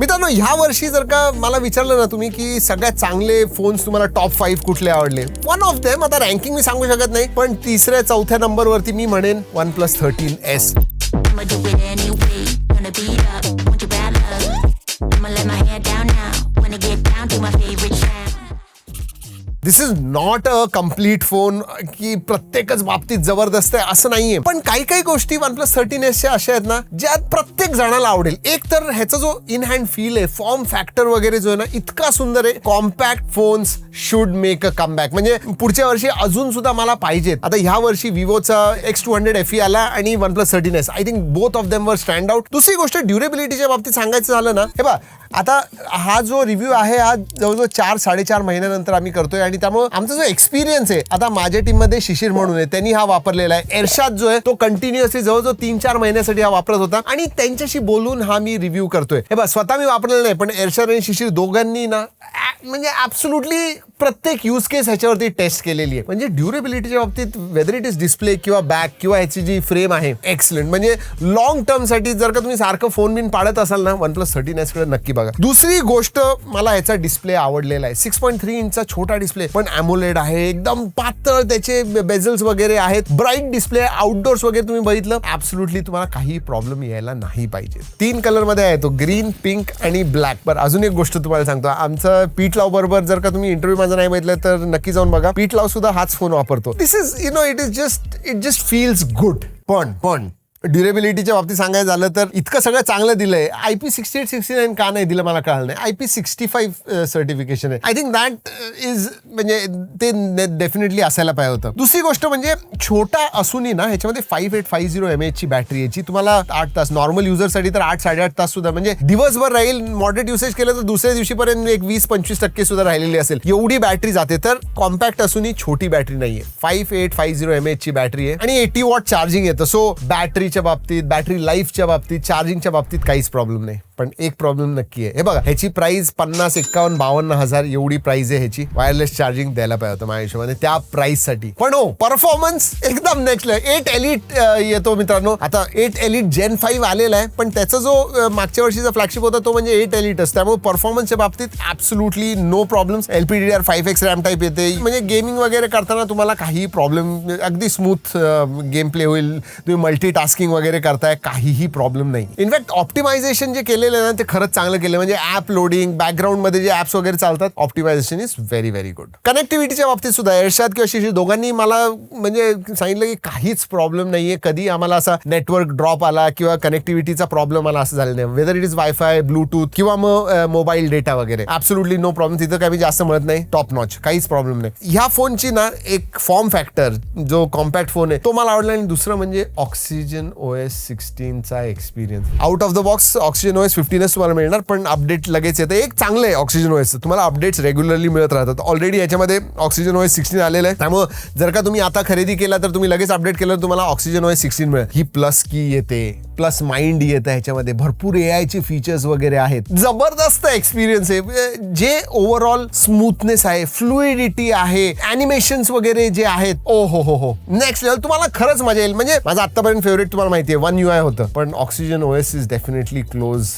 मित्रांनो, ह्या वर्षी जर का मैं विचारलं ना तुम्हें कि सगळ्यात चांगले फोन्स तुम्हारा टॉप फाईव्ह कुठले आवडले? वन ऑफ़ देम आता रँकिंग मी सांगू शकत नाही, पण तिसऱ्या, चौथ्या नंबरवरती मी main one plus thirteen S this is not a complete phone की प्रत्येकच बाबतीत ज़बरदस्त आहे, असं नाहीये. पण काही काही गोष्टी वन प्लस थर्टीन एसच्या अशा आहेत ना ज्या प्रत्येक जणाला आवडेल. एक तर ह्याचा जो इन हँड फील आहे फॉर्म फॅक्टर वगैरे जो आहे ना, इतका सुंदर आहे. Compact phones should make a comeback म्हणजे पुढच्या वर्षी अजून सुद्धा मला पाहिजेत. आता ह्या वर्षी विवोचा एक्स टू हंड्रेड एफ़ आला आणि one plus thirteen S I think both of them were stand out दुसरी गोष्ट ड्युरेबिलिटीच्या बाबतीत सांगायचं झालं ना, हे बा आता हा जो रिव्ह्यू आहे हा जवळजवळ चार साडेचार महिन्यानंतर आम्ही करतोय आणि त्यामुळे आमचा जो एक्सपिरियन्स आहे आता माझ्या टीममध्ये शिशिर म्हणून आहे त्यांनी हा वापरलेला आहे. एरशाद जो आहे तो कंटिन्युअसली जवळजवळ तीन चार महिन्यासाठी हा वापरत होता आणि त्यांच्याशी बोलून हा मी रिव्ह्यू करतोय. हे बघ स्वतः मी वापरलेला नाही पण एरशाद आणि शिशिर दोघांनी ना म्हणजे ऍब्सोल्युटली प्रत्येक यूज केस ह्याच्यावरती टेस्ट केलेली आहे. म्हणजे ड्युरेबिलिटीच्या बाबतीत वेदर इट इज डिस्प्ले किंवा बॅक किंवा ह्याची जी फ्रेम आहे एक्सलंट म्हणजे लॉंग टर्मसाठी जर का तुम्ही सारखं फोन बिन पाडत असाल ना वन प्लस थर्टी कडे नक्की बघा. दुसरी गोष्ट मला ह्याचा डिस्प्ले आवडलेला आहे. सिक्स पॉईंट थ्री इंचचा छोटा डिस्प्ले पण अॅमोलेड आहे, एकदम पातळ, त्याचे बेझल्स वगैरे आहेत. ब्राईट डिस्प्ले आउटडोर्स वगैरे तुम्ही बघितलं ऍब्सोल्युटली तुम्हाला काही प्रॉब्लेम यायला नाही पाहिजे. तीन कलर मध्ये आहे तो ग्रीन पिंक आणि ब्लॅक बरं अजून एक गोष्ट तुम्हाला सांगतो, आमचं पीठ लाव बरोबर जर का तुम्ही इंटरव्ह्यू माझा नाही बघितलं, तर नक्की जाऊन बघा. पीठ लाव सुद्धा हाच फ़ोन वापरतो. This is you know it is just it just feels good पण पण ड्युरेबिलिटीच्या बाबतीत सांगायचं झालं तर इतकं सगळं चांगलं दिलंय. I P sixty eight sixty nine का नाही दिलं मला कळलं नाही. I P sixty five certification आहे. आय थिंक दॅट इज़ म्हणजे ते डेफिनेटली असायला पाहिजे होतं. दुसरी गोष्ट म्हणजे छोटा असूनही ना, ह्याच्यामध्ये five eight five zero M एचची battery याची तुम्हाला आठ तास नॉर्मल युजरसाठी तर आठ, साडेआठ तास सुद्धा. म्हणजे दिवसभर राहील मॉडरेट युसेज केलं तर दुसऱ्या दिवशीपर्यंत एक वीस, पंचवीस टक्के सुद्धा राहिलेली असेल. एवढी बॅटरी जाते तर कॉम्पॅक्ट असूनही छोटी बॅटरी नाहीये. Five eight five zero M एचची battery आहे. आणि एटी वॉट चार्जिंग येतं. सो बॅटरीच्या बाबतीत बॅटरी लाईफच्या बाबतीत चार्जिंगच्या बाबतीत काहीच प्रॉब्लेम नाही. पण एक प्रॉब्लेम नक्की आहे. हे बघा, ह्याची प्राइस पन्नास एक्कावन्न बावन्न हज़ार एवढी प्राइस आहे ह्याची. वायरलेस चार्जिंग द्यायला पाहिजे होतं माझ्या हिशोबाने त्या प्राइस साठी. पण हो परफॉर्मन्स एकदम नेक्स्ट एट एलिट येतो मित्रांनो. आता एट एलिट जेन फाईव्ह आलेला आहे, पण त्याचा जो मागच्या वर्षीचा फ्लॅगशिप होता तो म्हणजे एट एलिटच त्यामुळे परफॉर्मन्सच्या बाबतीत absolutely no problems LPD R five X RAM type येते. म्हणजे गेमिंग वगैरे करताना तुम्हाला काही प्रॉब्लेम अगदी स्मूथ गेम प्ले होईल. तुम्ही मल्टी टास्किंग वगैरे करताय, काहीही प्रॉब्लेम नाही. इनफॅक्ट ऑप्टिमायझेशन जे केलेलं आहे ना, ते खरंच चांगलं केलं म्हणजे ॲप लोडिंग बॅकग्राऊंड मध्ये जे ऍप्स वगैरे चालतात optimisation is very very good कनेक्टिव्हिटीच्या बाबतीत सुद्धा एरशाद किंवा शिशी दोघांनी मला म्हणजे सांगितलं की काहीच प्रॉब्लेम नाहीये. कधी आम्हाला असा नेटवर्क ड्रॉप आला किंवा कनेक्टिव्हिटीचा प्रॉब्लेम आला असं झालं नाही. Whether it is wifi Bluetooth किंवा मग मोबाईल डेटा वगैरे. ऍब्सोल्युटली नो प्रॉब्लेम तिथं काही जास्त म्हणत नाही. टॉप नॉच काहीच प्रॉब्लेम नाही. ह्या फोनची ना, एक फॉर्म फॅक्टर जो कॉम्पॅक्ट फ़ोन आहे तो मला आवडला. आणि दुसरं म्हणजे Oxygen O S सिक्स्टीनचा experience out of the box Oxygen O S फिफ्टीनच तुम्हाला मिळणार, पण अपडेट लगेच येतं. एक चांगलं आहे ऑक्सिजन ओ एस तुम्हाला अपडेट्स रेग्युलरली मिळत राहतात. ऑलरेडी याच्यामध्ये ऑक्सिजन ओ एस सिक्स्टीन आलेलं आहे. त्यामुळे जर का तुम्ही आता खरेदी केला, तर तुम्ही लगेच अपडेट केलं तर तुम्हाला ऑक्सिजन ओ एस सिक्स्टीन मिळेल. ही प्लस की येते. प्लस माइंड येतं ह्याच्यामध्ये. भरपूर ए आयचे फीचर्स वगैरे आहेत. ज़बरदस्त एक्सपिरियन्स आहे. जे ओव्हरऑल स्मूथनेस आहे फ्लुइडिटी आहे अॅनिमेशन्स वगैरे जे आहेत. ओ, हो हो हो. नेक्स्ट लेवल तुम्हाला खरंच मज़ा येईल. म्हणजे माझं आतापर्यंत फेवरेट तुम्हाला माहिती आहे. वन यू आय होतं. पण Oxygen O S is definitely close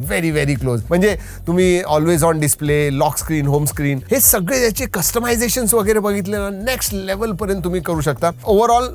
very very close म्हणजे तुम्ही always on display lock screen home screen हे सगळे याचे कस्टमायझेशन वगैरे बघितले ना नेक्स्ट लेवल पर्यंत तुम्ही करू शकता. Overall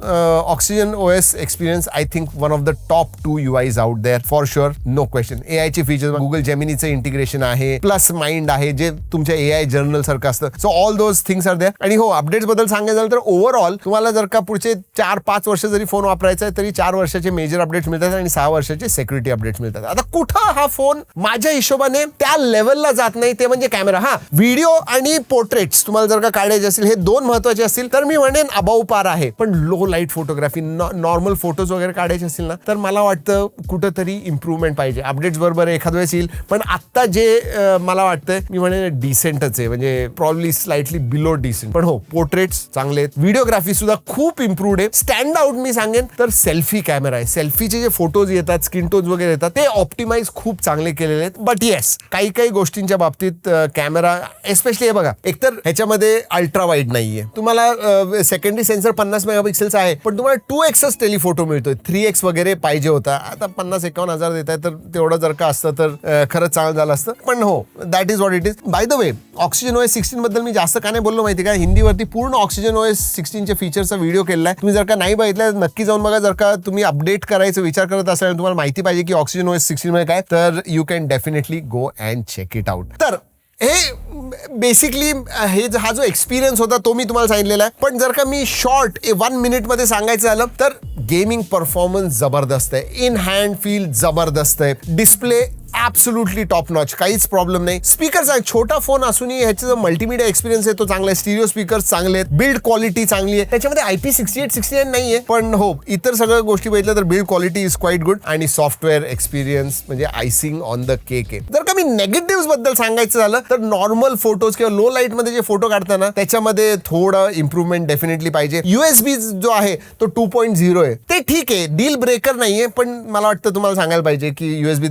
Oxygen O S experience I think one of the top two U Is out there for sure no question A आयचे फीचर्स गुगल जेमिनीचं इंटिग्रेशन आहे प्लस माइंड आहे, जे तुमच्या ए आय जर्नल सारखं असतं. So all those things are there आणि हो अपडेट्स बद्दल सांगायचं झालं तर ओव्हरऑल तुम्हाला जर का पुढचे चार, पाच वर्ष जरी फ़ोन वापरायचा आहे, तरी चार वर्षाचे मेजर अपडेट्स मिळतात आणि सहा वर्षाचे सेक्युरिटी अपडेट्स मिळतात. आता कुठं हा फ़ोन माझ्या हिशोबाने त्या लेवलला जात नाही, ते म्हणजे कॅमेरा हा व्हिडिओ आणि पोर्ट्रेट्स तुम्हाला जर का काढायचे असतील हे दोन महत्वाचे असतील, तर मी म्हणेन अबाऊ पार आहे. पण low light photography normal photos वगैरे काढायचे असतील ना, तर मला वाटतं कुठंतरी इम्प्रूव्हमेंट पाहिजे. अपडेट्स बरोबर एखाद वेळेस येईल. पण आत्ता जे मला वाटतंय, मी म्हणेन डिसेंटच आहे. म्हणजे प्रॉब्ली स्लाइटली बिलो डिसेंट पण हो पोर्ट्रेट्स चांगले आहेत. व्हिडिओग्राफी सुद्धा खूप इम्प्रूव्ड आहे. स्टँड आउट मी सांगेन, तर सेल्फी कॅमेरा आहे. सेल्फीचे जे फ़ोटोज़ येतात स्किन टोज वगैरे येतात, ते ऑप्टिमाइज खूप चांगले चांगले केलेले आहेत. बट येस काही काही गोष्टींच्या बाबतीत कॅमेरा एस्पेशली हे बघा एकतर ह्याच्यामध्ये अल्ट्रा वाईड नाहीये. तुम्हाला सेकंडरी सेन्सर पन्नास मेगापिक्सेलचा आहे पण तुम्हाला टू एक्सच टेलिफोटो मिळतोय. थ्री एक्स वगैरे पाहिजे होता. आता पन्नास एकावन्न हजार देत आहे तर तेवढं जर का असतं तर खरंच चांगलं झालं असतं. पण हो that is what it is by the way Oxygen OS sixteen बद्दल मी जास्त का नाही बोललो माहिती का? हिंदीवरती पूर्ण ऑक्सिजन ओएस सिक्स्टीनच्या फीचरचा व्हिडिओ केला आहे. तुम्ही जर का नाही बघितलं नक्की जाऊन बघा. जर का तुम्ही अपडेट करायचा विचार करत असाल तुम्हाला माहिती पाहिजे की ऑक्सिजन ओएस सिक्स्टीन मध्ये काय तर you can definitely go and check it out तर, हे बेसिकली हे हा जो एक्सपिरियन्स होता तो मी तुम्हाला सांगितलेला आहे. पण जर का मी शॉर्ट वन मिनिटमध्ये सांगायचं झालं, तर गेमिंग परफॉर्मन्स ज़बरदस्त आहे. इन हँड फील ज़बरदस्त आहे. डिस्प्ले ॲब्सोल्युटली टॉप नॉच काहीच प्रॉब्लेम नाही. स्पीकर छोटा फ़ोन असूनही ह्याचा मल्टीमीडिया एक्सपिरियन्स आहे तो चांगला आहे. स्टिरिओ स्पीकर चांगले आहेत. बिल्ड क्वालिटी चांगली आहे. त्याच्यामध्ये I P sixty eight sixty nine नाही आहे पण हो, इतर सगळ्या गोष्टी बघितल्या तर build quality is quite good आणि सॉफ्टवेअर एक्सपिरियन्स म्हणजे आयसिंग ऑन द केक आहे. जर का मी नेगेटिव्ह बद्दल सांगायचं झालं, तर नॉर्मल फ़ोटोज़ किंवा लो लाईट मध्ये जे फ़ोटो काढताना, त्याच्यामध्ये थोडं इम्प्रूव्हमेंट डेफिनेटली पाहिजे. युएसबी जो आहे तो टू पॉईंट झिरो आहे. ते ठीक आहे डील ब्रेकर नाहीये, पण मला वाटतं तुम्हाला सांगायला पाहिजे की USB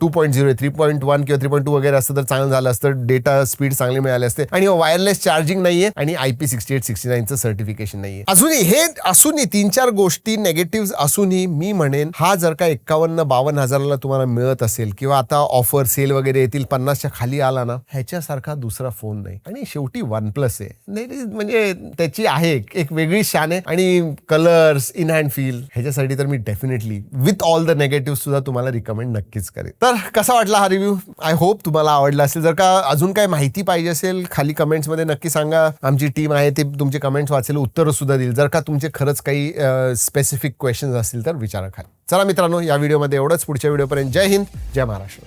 two point zero three point one किंवा थ्री पॉईंट टू वगैरे असतं तर चांगलं झालं असतं. डेटा स्पीड चांगली मिळाले असते. आणि वायरलेस चार्जिंग नाहीये आणि आयपी सिक्स्टी एट सिक्स्टी नाईनचं सर्टिफिकेशन नाहीये. अजूनही हे असूनही तीन चार गोष्टी नेगेटिव्ह असूनही मी म्हणेन हा जर का एक्कावन्न बावन्न हजाराला तुम्हाला मिळत असेल किंवा आता ऑफर सेल वगैरे येतील पन्नासच्या खाली आला ना ह्याच्यासारखा दुसरा फोन नाही. आणि शेवटी वन प्लस आहे म्हणजे त्याची आहे एक वेगळी शान आहे. आणि कलर्स इन हँड फील ह्याच्यासाठी तर मी definitely with all the negative सुद्धा तुम्हाला रिकमेंड नक्कीच करेन. तर कसा वाटला हा रिव्ह्यू आय होप तुम्हाला आवडला असेल. जर का अजून काय माहिती पाहिजे असेल खाली कमेंट्समध्ये नक्की सांगा. आमची टीम आहे ते तुमचे कमेंट्स वाचेल उत्तरं सुद्धा देईल. जर का तुमचे खरंच काही स्पेसिफिक क्वेश्चन्स असतील तर विचारा खाली. चला मित्रांनो या व्हिडिओमध्ये एवढंच. पुढच्या व्हिडिओपर्यंत जय हिंद जय महाराष्ट्र.